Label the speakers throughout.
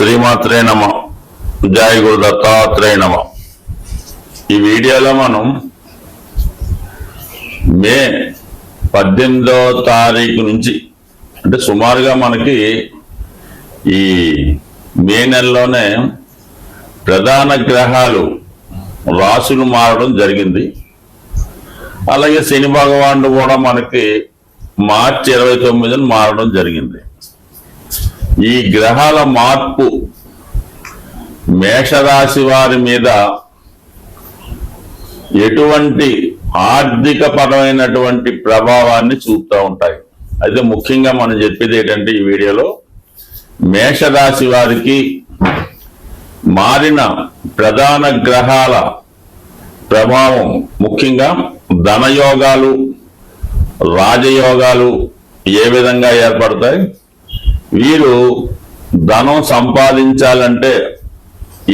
Speaker 1: శ్రీమాత్రే నమ. జయ గురు దత్తాత్రేయ నమ. ఈ వీడియోలో మనం మే పద్దెనిమిదో తారీఖు నుంచి అంటే సుమారుగా మనకి ఈ మే నెలలోనే ప్రధాన గ్రహాలు రాసులు మారడం జరిగింది. అలాగే శని భగవానుడు కూడా మనకి మార్చి ఇరవై తొమ్మిదిని మారడం జరిగింది. ఈ గ్రహాల మార్పు మేషరాశి వారి మీద ఎటువంటి ఆర్థిక పరమైనటువంటి ప్రభావాన్ని చూపుతూ ఉంటాయి. అయితే ముఖ్యంగా మనం చెప్పేది ఏంటంటే ఈ వీడియోలో మేషరాశి వారికి మారిన ప్రధాన గ్రహాల ప్రభావం ముఖ్యంగా ధనయోగాలు రాజయోగాలు ఏ విధంగా ఏర్పడతాయి? వీరు ధనం సంపాదించాలంటే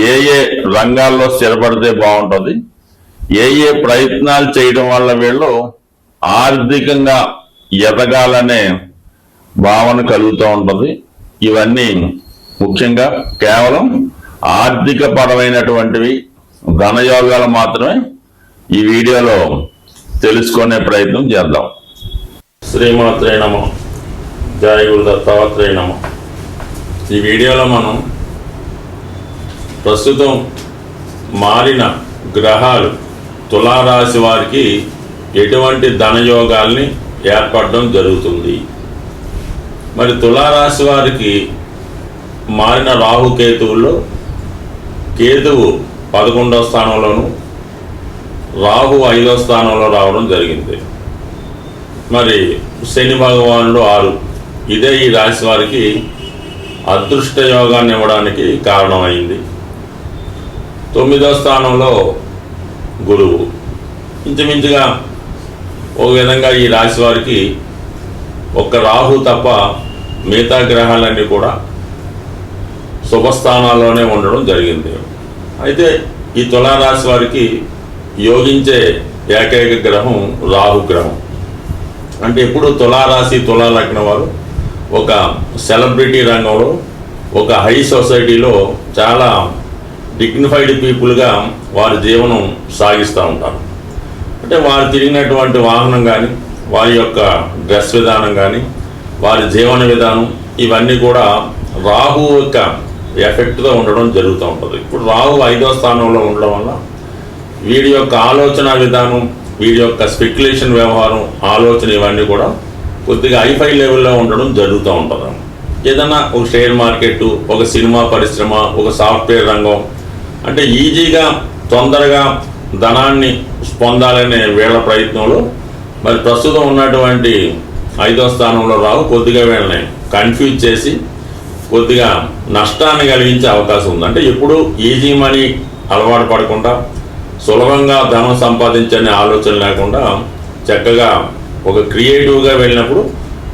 Speaker 1: ఏ ఏ రంగాల్లో స్థిరపడితే బాగుంటుంది ఏ ఏ ప్రయత్నాలు చేయడం వల్ల వీళ్ళు ఆర్థికంగా ఎదగాలనే భావన కలుగుతూ ఉంటుంది. ఇవన్నీ ముఖ్యంగా కేవలం ఆర్థిక పరమైనటువంటివి ధనయోగాలు మాత్రమే ఈ వీడియోలో తెలుసుకునే ప్రయత్నం చేద్దాం. శ్రీమాత్రే నమో. జయ గురు దత్తాత్రేయ నమ ఈ వీడియోలో మనం ప్రస్తుతం మారిన గ్రహాలు తులారాశి వారికి ఎటువంటి ధనయోగాల్ని ఏర్పడడం జరుగుతుంది. మరి తులారాశి వారికి మారిన రాహుకేతువుల్లో కేతువు పదకొండవ స్థానంలోను రాహు ఐదో స్థానంలో రావడం జరిగింది. మరి శని భగవానుడు ఆరు ఇదే ఈ రాశి వారికి అదృష్ట యోగాన్ని ఇవ్వడానికి కారణమైంది. తొమ్మిదో స్థానంలో గురువు. ఇంచుమించుగా ఒక విధంగా ఈ రాశి వారికి ఒక్క రాహు తప్ప మిగతా గ్రహాలన్నీ కూడా శుభస్థానాల్లోనే ఉండడం జరిగింది. అయితే ఈ తులారాశి వారికి యోగించే ఏకైక గ్రహం రాహు గ్రహం. అంటే ఎప్పుడు తులారాశి తులాలగ్న వారు ఒక సెలబ్రిటీ రంగంలో ఒక హై సొసైటీలో చాలా డిగ్నిఫైడ్ పీపుల్గా వారి జీవనం సాగిస్తూ ఉంటారు. అంటే వారు తిరిగినటువంటి వాహనం కానీ వారి యొక్క డ్రెస్ విధానం కానీ వారి జీవన విధానం ఇవన్నీ కూడా రాహు యొక్క ఎఫెక్ట్తో ఉండడం జరుగుతూ ఉంటుంది. ఇప్పుడు రాహు ఐదో స్థానంలో ఉండడం వల్ల వీడి యొక్క ఆలోచన విధానం వీడి యొక్క స్పెక్యులేషన్ వ్యవహారం ఆలోచన ఇవన్నీ కూడా కొద్దిగా హైఫై లెవెల్లో ఉండడం జరుగుతూ ఉంటుంది. ఏదైనా ఒక షేర్ మార్కెట్ ఒక సినిమా పరిశ్రమ ఒక సాఫ్ట్వేర్ రంగం అంటే ఈజీగా తొందరగా ధనాన్ని పొందాలనే వీళ్ళ ప్రయత్నంలో మరి ప్రస్తుతం ఉన్నటువంటి ఐదో స్థానంలో రావు కొద్దిగా వీళ్ళని కన్ఫ్యూజ్ చేసి కొద్దిగా నష్టాన్ని కలిగించే అవకాశం ఉంది. అంటే ఎప్పుడు ఈజీ మనీ అలవాటు పడకుండా సులభంగా ధనం సంపాదించనే ఆలోచన లేకుండా చక్కగా ఒక క్రియేటివ్గా వెళ్ళినప్పుడు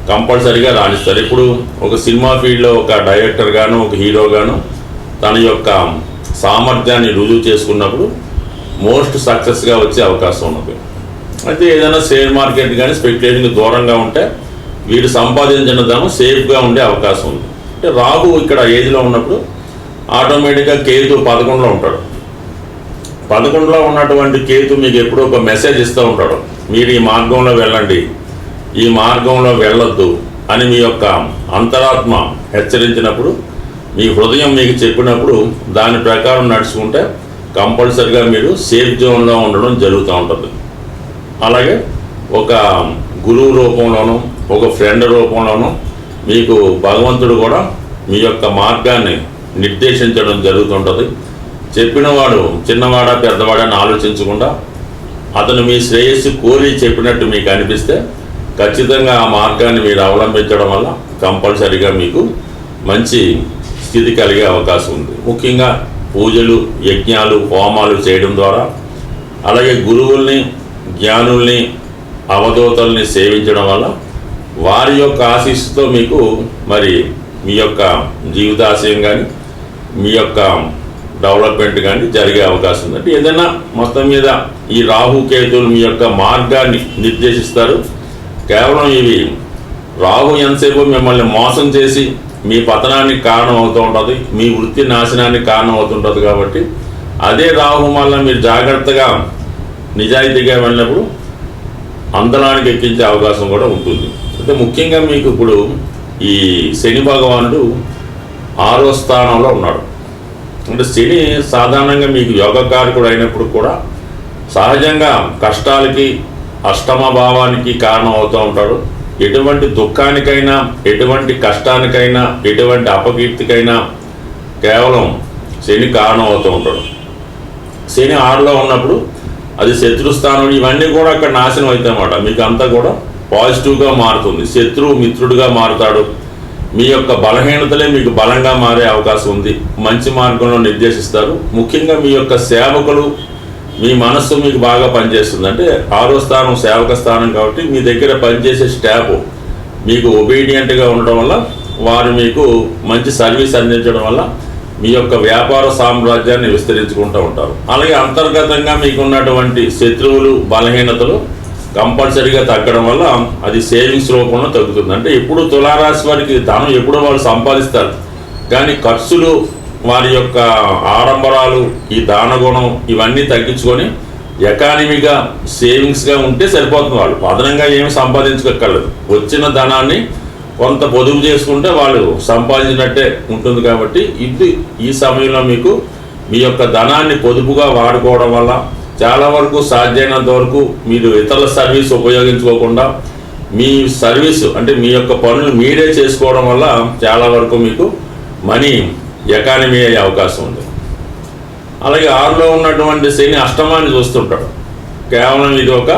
Speaker 1: కంపల్సరీగా రాణిస్తారు. ఇప్పుడు ఒక సినిమా ఫీల్డ్లో ఒక డైరెక్టర్ గాను ఒక హీరో గాను తన యొక్క సామర్థ్యాన్ని రుజువు చేసుకున్నప్పుడు మోస్ట్ సక్సెస్గా వచ్చే అవకాశం ఉన్నది. అయితే ఏదైనా షేర్ మార్కెట్ కానీ స్పెక్యులేషన్కి దూరంగా ఉంటే వీరు సంపాదించిన ధనం సేఫ్గా ఉండే అవకాశం ఉంది. అంటే రాహు ఇక్కడ ఏజ్లో ఉన్నప్పుడు ఆటోమేటిక్గా కేతు పదకొండులో ఉంటాడు. పదకొండులో ఉన్నటువంటి కేతు మీకు ఎప్పుడూ ఒక మెసేజ్ ఇస్తూ ఉంటాడు. మీరు ఈ మార్గంలో వెళ్ళండి. ఈ మార్గంలో వెళ్ళొద్దు అని మీ యొక్క అంతరాత్మ హెచ్చరించినప్పుడు మీ హృదయం మీకు చెప్పినప్పుడు దాని ప్రకారం నడుచుకుంటే కంపల్సరిగా మీరు సేఫ్ జోన్లో ఉండడం జరుగుతూ ఉంటుంది. అలాగే ఒక గురువు రూపంలోనూ ఒక ఫ్రెండ్ రూపంలోనూ మీకు భగవంతుడు కూడా మీ యొక్క మార్గాన్ని నిర్దేశించడం జరుగుతుంటుంది. చెప్పినవాడు చిన్నవాడా పెద్దవాడని ఆలోచించకుండా అతను మీ శ్రేయస్సు కోరి చెప్పినట్టు మీకు అనిపిస్తే ఖచ్చితంగా ఆ మార్గాన్ని మీరు అవలంబించడం వల్ల కంపల్సరిగా మీకు మంచి స్థితి కలిగే అవకాశం ఉంది. ముఖ్యంగా పూజలు యజ్ఞాలు హోమాలు చేయడం ద్వారా అలాగే గురువుల్ని జ్ఞానుల్ని అవధూతల్ని సేవించడం వల్ల వారి యొక్క ఆశీస్సుతో మీకు మరి మీ యొక్క జీవితాశయం కానీ మీ యొక్క డెవలప్మెంట్ కానీ జరిగే అవకాశం ఉంది. అంటే ఏదైనా మొత్తం మీద ఈ రాహు కేతులు మీ యొక్క మార్గాన్ని నిర్దేశిస్తారు. కేవలం ఇవి రాహు ఎంతసేపు మిమ్మల్ని మోసం చేసి మీ పతనానికి కారణం అవుతూ ఉంటుంది మీ వృత్తి నాశనానికి కారణం అవుతుంటుంది కాబట్టి అదే రాహు వల్ల మీరు జాగ్రత్తగా నిజాయితీగా వెళ్ళినప్పుడు అందలానికి ఎక్కించే అవకాశం కూడా ఉంటుంది. అయితే ముఖ్యంగా మీకు ఇప్పుడు ఈ శని భగవానుడు ఆరో స్థానంలో ఉన్నాడు. అంటే శని సాధారణంగా మీకు యోగకారకుడు అయినప్పుడు కూడా సహజంగా కష్టాలకి అష్టమ భావానికి కారణం అవుతూ ఉంటాడు. ఎటువంటి దుఃఖానికైనా ఎటువంటి కష్టానికైనా ఎటువంటి అపకీర్తికైనా కేవలం శని కారణం అవుతూ ఉంటాడు. శని ఆరులో ఉన్నప్పుడు అది శత్రుస్థానం ఇవన్నీ కూడా అక్కడ నాశనం అవుతాయి అన్నమాట మీకు అంతా కూడా పాజిటివ్గా మారుతుంది. శత్రువు మిత్రుడిగా మారుతాడు. మీ యొక్క బలహీనతలే మీకు బలంగా మారే అవకాశం ఉంది. మంచి మార్గంలో నిర్దేశిస్తారు. ముఖ్యంగా మీ యొక్క సేవకులు మీ మనస్సు మీకు బాగా పనిచేస్తుంది. అంటే ఆరో స్థానం సేవక స్థానం కాబట్టి మీ దగ్గర పనిచేసే స్టాఫ్ మీకు ఒబీడియంట్గా ఉండడం వల్ల వారు మీకు మంచి సర్వీస్ అందించడం వల్ల మీ యొక్క వ్యాపార సామ్రాజ్యాన్ని విస్తరించుకుంటూ ఉంటారు. అలాగే అంతర్గతంగా మీకున్నటువంటి శత్రువులు బలహీనతలు కంపల్సరీగా తగ్గడం వల్ల అది సేవింగ్స్ రూపంలో తగ్గుతుంది. అంటే ఎప్పుడు తులారాశి వారికి ధనం ఎప్పుడో వాళ్ళు సంపాదిస్తారు. కానీ ఖర్చులు వారి యొక్క ఆడంబరాలు ఈ దానగుణం ఇవన్నీ తగ్గించుకొని ఎకానమీగా సేవింగ్స్గా ఉంటే సరిపోతుంది వాళ్ళు. అదనంగా ఏమి సంపాదించుకోగలరు వచ్చిన ధనాన్ని కొంత పొదుపు చేసుకుంటే వాళ్ళు సంపాదించినట్టే ఉంటుంది కాబట్టి ఇది ఈ సమయంలో మీకు మీ యొక్క ధనాన్ని పొదుపుగా వాడుకోవడం వల్ల చాలా వరకు సాధ్యమైనంత వరకు మీరు ఇతరుల సర్వీస్ ఉపయోగించుకోకుండా మీ సర్వీస్ అంటే మీ యొక్క పనులు మీరే చేసుకోవడం వల్ల చాలా వరకు మీకు మనీ ఎకానమీ అయ్యే అవకాశం ఉంది. అలాగే ఆరులో ఉన్నటువంటి శని అష్టమాన్ని చూస్తుంటాడు. కేవలం ఇది ఒక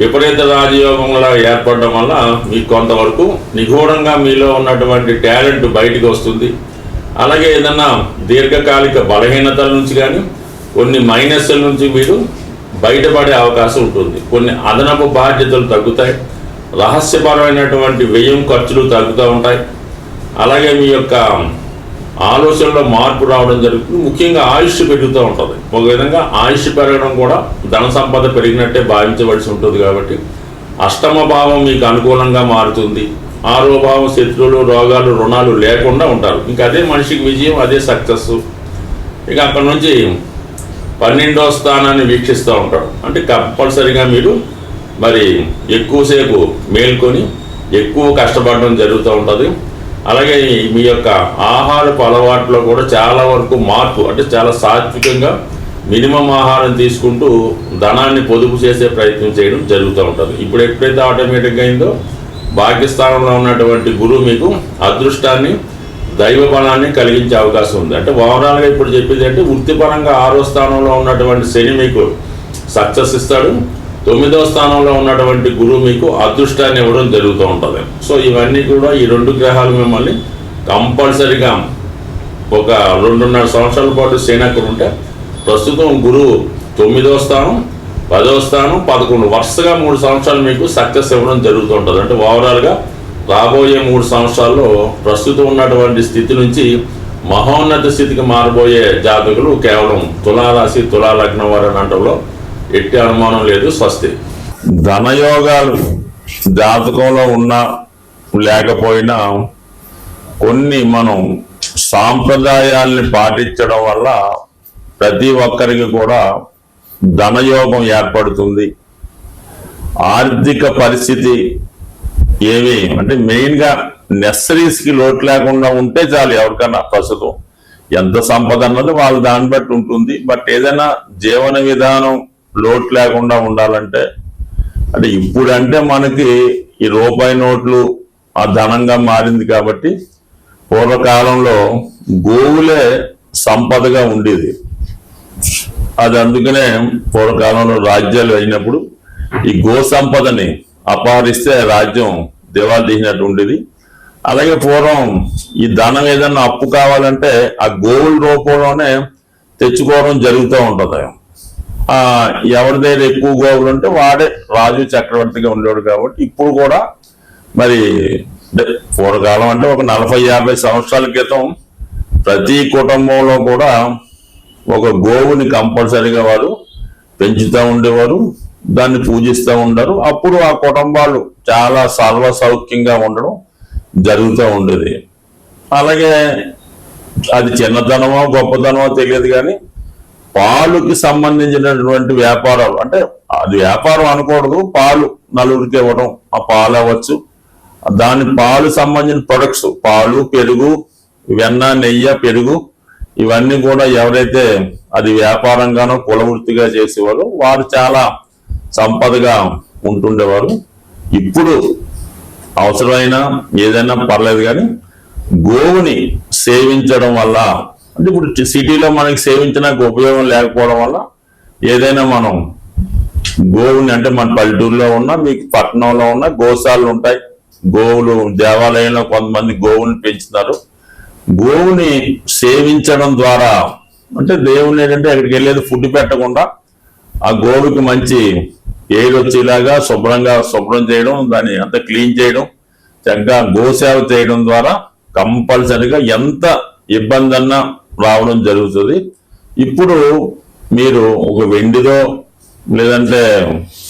Speaker 1: విపరీత రాజయోగంలో ఏర్పడడం వల్ల మీకు కొంతవరకు నిగూఢంగా మీలో ఉన్నటువంటి టాలెంట్ బయటికి వస్తుంది. అలాగే ఏదన్నా దీర్ఘకాలిక బలహీనతల నుంచి కానీ కొన్ని మైనస్ల నుంచి మీరు బయటపడే అవకాశం ఉంటుంది. కొన్ని అదనపు బాధ్యతలు తగ్గుతాయి. రహస్యపరమైనటువంటి వ్యయం ఖర్చులు తగ్గుతూ ఉంటాయి. అలాగే మీ యొక్క ఆలోచనలో మార్పు రావడం జరుగుతుంది. ముఖ్యంగా ఆయుష్ పెరుగుతూ ఉంటుంది. ఒక విధంగా ఆయుష్ పెరగడం కూడా ధన సంపద పెరిగినట్టే భావించవలసి ఉంటుంది కాబట్టి అష్టమ భావం మీకు అనుకూలంగా మారుతుంది. ఆరో భావం శత్రువులు రోగాలు రుణాలు లేకుండా ఉంటారు. ఇంకా అదే మనిషికి విజయం అదే సక్సెస్ ఇక అక్కడ నుంచి పన్నెండో స్థానాన్ని వీక్షిస్తూ ఉంటాడు. అంటే కంపల్సరిగా మీరు మరి ఎక్కువసేపు మేల్కొని ఎక్కువ కష్టపడడం జరుగుతూ ఉంటుంది. అలాగే మీ యొక్క ఆహారపు అలవాట్లో కూడా చాలా వరకు మార్పు అంటే చాలా సాత్వికంగా మినిమం ఆహారం తీసుకుంటూ ధనాన్ని పొదుపు చేసే ప్రయత్నం చేయడం జరుగుతూ ఉంటుంది. ఇప్పుడు ఎప్పుడైతే ఆటోమేటిక్గా అయిందో భాగ్యస్థానంలో ఉన్నటువంటి గురువు మీకు అదృష్టాన్ని దైవ బలాన్ని కలిగించే అవకాశం ఉంది. అంటే ఓవరాల్గా ఇప్పుడు చెప్పేది అంటే వృత్తిపరంగా ఆరో స్థానంలో ఉన్నటువంటి శని మీకు సక్సెస్ ఇస్తాడు. తొమ్మిదో స్థానంలో ఉన్నటువంటి గురువు మీకు అదృష్టాన్ని ఇవ్వడం జరుగుతూ ఉంటుంది. సో ఇవన్నీ కూడా ఈ రెండు గ్రహాలు మిమ్మల్ని కంపల్సరీగా ఒక రెండున్నర సంవత్సరాల పాటు శని అక్కడ ఉంటే ప్రస్తుతం గురువు తొమ్మిదో స్థానం పదో స్థానం పదకొండు వరుసగా మూడు సంవత్సరాలు మీకు సక్సెస్ ఇవ్వడం జరుగుతూ ఉంటుంది. అంటే ఓవరాల్గా రాబోయే మూడు సంవత్సరాల్లో ప్రస్తుతం ఉన్నటువంటి స్థితి నుంచి మహోన్నత స్థితికి మారబోయే జాతకులు కేవలం తులారాశి తులాలగ్నం వారు అనటంలో ఎట్టి అనుమానం లేదు స్వస్తి. ధనయోగాలు జాతకంలో ఉన్నా లేకపోయినా కొన్ని మనం సాంప్రదాయాల్ని పాటించడం వల్ల ప్రతి ఒక్కరికి కూడా ధనయోగం ఏర్పడుతుంది. ఆర్థిక పరిస్థితి ఏవి అంటే మెయిన్గా నెసరీస్కి లోటు లేకుండా ఉంటే చాలు ఎవరికన్నా ప్రస్తుతం ఎంత సంపద అన్నది వాళ్ళ దాన్ని బట్టి ఉంటుంది. బట్ ఏదైనా జీవన విధానం లోటు లేకుండా ఉండాలంటే అంటే ఇప్పుడంటే మనకి ఈ రూపాయి నోట్లు ఆ ధనంగా మారింది కాబట్టి పూర్వకాలంలో గోవులే సంపదగా ఉండేది. అది అందుకనే పూర్వకాలంలో రాజ్యాలు అయినప్పుడు ఈ గో సంపదని అపహరిస్తే రాజ్యం దివాలు తీసినట్టు ఉండేది అలాగే పూర్వం ఈ ధనం ఏదన్నా అప్పు కావాలంటే ఆ గోవుల రూపంలోనే తెచ్చుకోవడం జరుగుతూ ఉంటుంది. ఎవరి దగ్గర ఎక్కువ గోవులు ఉంటే వాడే రాజు చక్రవర్తిగా ఉండేవాడు కాబట్టి ఇప్పుడు కూడా మరి పూర్వకాలం అంటే ఒక నలభై యాభై సంవత్సరాల క్రితం ప్రతి కుటుంబంలో కూడా ఒక గోవుని కంపల్సరీగా వారు పెంచుతూ ఉండేవారు దాన్ని పూజిస్తూ ఉండరు. అప్పుడు ఆ కుటుంబాలు చాలా సర్వ సౌఖ్యంగా ఉండడం జరుగుతూ ఉండేది. అలాగే అది చిన్నతనమో గొప్పతనమో తెలియదు కానీ పాలుకి సంబంధించినటువంటి వ్యాపారాలు అంటే అది వ్యాపారం అనకూడదు పాలు నలుగురికి ఇవ్వడం ఆ పాలు అవ్వచ్చు. దాని పాలు సంబంధించిన ప్రొడక్ట్స్ పాలు పెరుగు వెన్న నెయ్యి పెరుగు ఇవన్నీ కూడా ఎవరైతే అది వ్యాపారంగానో కులవృత్తిగా చేసేవారు వారు చాలా సంపదగా ఉంటుండేవారు ఇప్పుడు అవసరమైన ఏదైనా పర్లేదు కానీ గోవుని సేవించడం వల్ల అంటే ఇప్పుడు సిటీలో మనకి సేవించడానికి ఉపయోగం లేకపోవడం వల్ల ఏదైనా మనం గోవుని అంటే మన పల్లెటూరులో ఉన్న మీకు పట్టణంలో ఉన్న గోశాలలు ఉంటాయి. గోవులు దేవాలయంలో కొంతమంది గోవుని పెంచుతారు. గోవుని సేవించడం ద్వారా అంటే దేవుని ఏంటంటే అక్కడికి వెళ్ళేది ఫుడ్ పెట్టకుండా ఆ గోవుకి మంచి ఎయిర్ వచ్చేలాగా శుభ్రంగా శుభ్రం చేయడం దాన్ని అంత క్లీన్ చేయడం చక్కగా గోసేవ చేయడం ద్వారా కంపల్సరిగా ఎంత ఇబ్బంది అన్నా రావడం జరుగుతుంది. ఇప్పుడు మీరు ఒక వెండిదో లేదంటే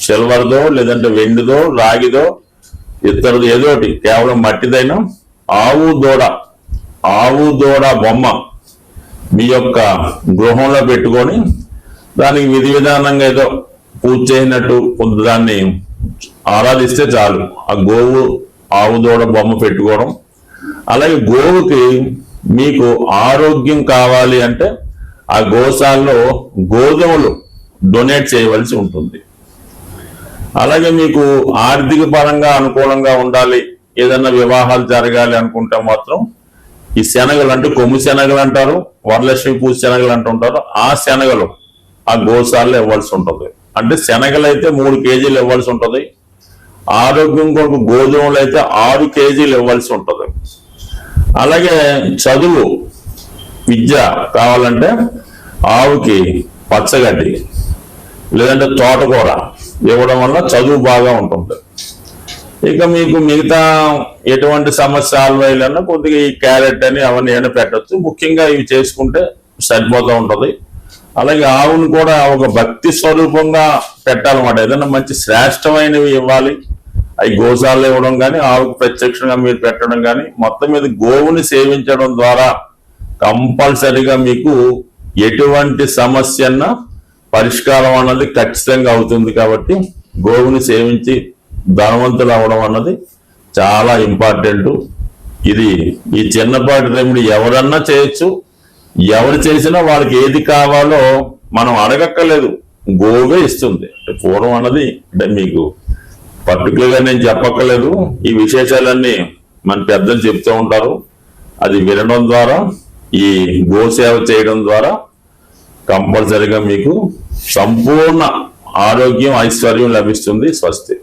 Speaker 1: సిల్వర్దో లేదంటే వెండిదో రాగిదో ఇతరులు ఏదో ఒకటి కేవలం మట్టిదైనా ఆవు దూడ ఆవు దూడ బొమ్మ మీ యొక్క గృహంలో పెట్టుకొని దానికి విధి విధానంగా ఏదో పూజ చేసినట్టు కొంత దాన్ని ఆరాధిస్తే చాలు. ఆ గోవు ఆవు దూడ బొమ్మ పెట్టుకోవడం. అలాగే గోవుకి మీకు ఆరోగ్యం కావాలి అంటే ఆ గోశాలలో గోధుమలు డొనేట్ చేయవలసి ఉంటుంది. అలాగే మీకు ఆర్థిక పరంగా అనుకూలంగా ఉండాలి. ఏదన్నా వివాహాలు జరగాలి అనుకుంటే మాత్రం ఈ శనగలు అంటే కొమ్ము శనగలు అంటారు వరలక్ష్మి పూజ శనగలు అంటుంటారు. ఆ శనగలు ఆ గోశాలలో ఇవ్వాల్సి ఉంటుంది. అంటే శనగలు అయితే మూడు కేజీలు ఇవ్వాల్సి ఉంటుంది. ఆరోగ్యం కొరకు గోధుమలు అయితే ఆరు కేజీలు ఇవ్వాల్సి ఉంటుంది. అలాగే చదువు విద్య కావాలంటే ఆవుకి పచ్చగడ్డి లేదంటే తోటకూర ఇవ్వడం వల్ల చదువు బాగా ఉంటుంది. ఇక మీకు మిగతా ఎటువంటి సమస్య సాల్వ్ అయ్యాలన్నా కొద్దిగా ఈ క్యారెట్ అని అవన్నీ ఏమైనా పెట్టచ్చు. ముఖ్యంగా ఇవి చేసుకుంటే సరిపోతూ ఉంటుంది. అలాగే ఆవును కూడా ఒక భక్తి స్వరూపంగా పెట్టాలన్నమాట. ఏదైనా మంచి శ్రేష్టమైనవి ఇవ్వాలి. అవి గోశాలు ఇవ్వడం కానీ ఆవుకు ప్రత్యక్షంగా మీరు పెట్టడం కానీ మొత్తం మీద గోవుని సేవించడం ద్వారా కంపల్సరిగా మీకు ఎటువంటి సమస్యన్న పరిష్కారం అన్నది ఖచ్చితంగా అవుతుంది కాబట్టి గోవుని సేవించి ధనవంతులు అవడం అన్నది చాలా ఇంపార్టెంట్. ఇది ఈ చిన్నపాటి రెమెడీ ఎవరన్నా చేయొచ్చు. ఎవరు చేసినా వాళ్ళకి ఏది కావాలో మనం అడగక్కర్లేదు. గోవే ఇస్తుంది. పూర్వం అన్నది అంటే మీకు పర్టికులర్గా నేను చెప్పక్కర్లేదు. ఈ విశేషాలన్నీ మన పెద్దలు చెప్తూ ఉంటారు. అది వినడం ద్వారా ఈ గోసేవ చేయడం ద్వారా కంపల్సరిగా మీకు సంపూర్ణ ఆరోగ్యం ఐశ్వర్యం లభిస్తుంది స్వస్తి.